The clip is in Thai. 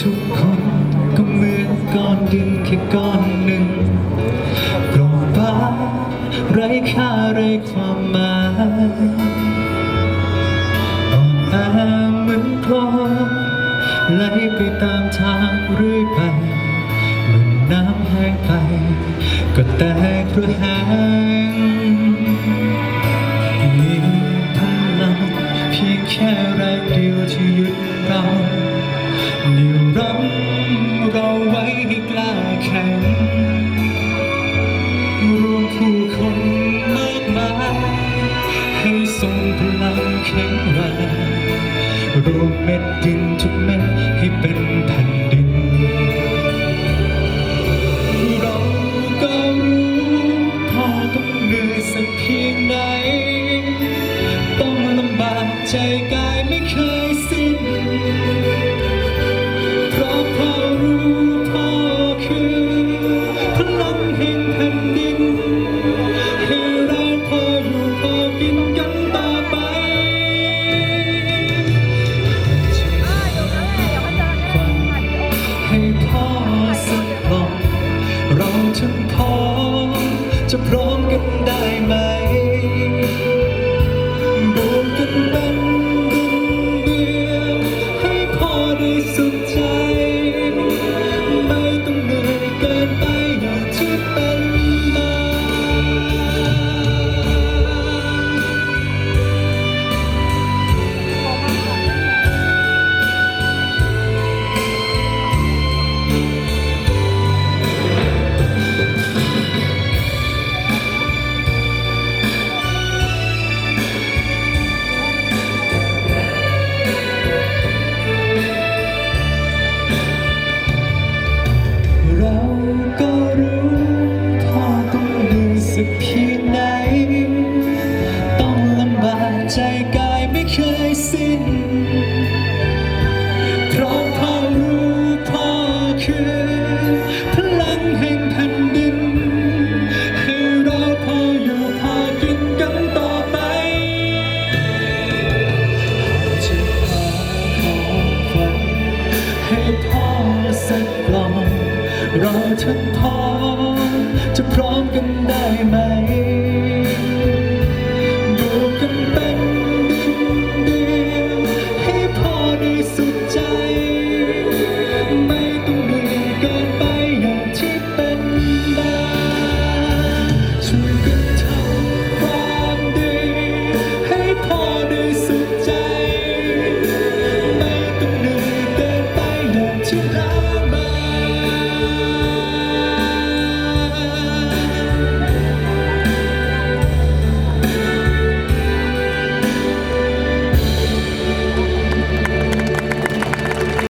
ทุกคนก็เหมือนก้อนดินแค่ก้อนหนึ่งโปร่งบาไร้ค่าไร้ความหมายอ่อนแอเหมือนคลองไหลไปตามทางเรื่อยไปเหมือนน้ำแห้งไป ก็แตกกระแหง แข็งแรงรวมเม็ดดินทุกเม็ดให้เป็นแผ่นดิน เราก็รู้พอต้องเหนื่อยสักเพียงไหน ต้องลำบากใจกัน จะพร้อมกันได้ไหม เพร้อพ่อรู้พ่อคือพลังแห่งแผ่นดิน คือรอพ่ออยู่พอกินกันต่อไปจะพาขอฝัให้พ่อสักกเราทั้งพ่อจะพร้อมกันได้ไหม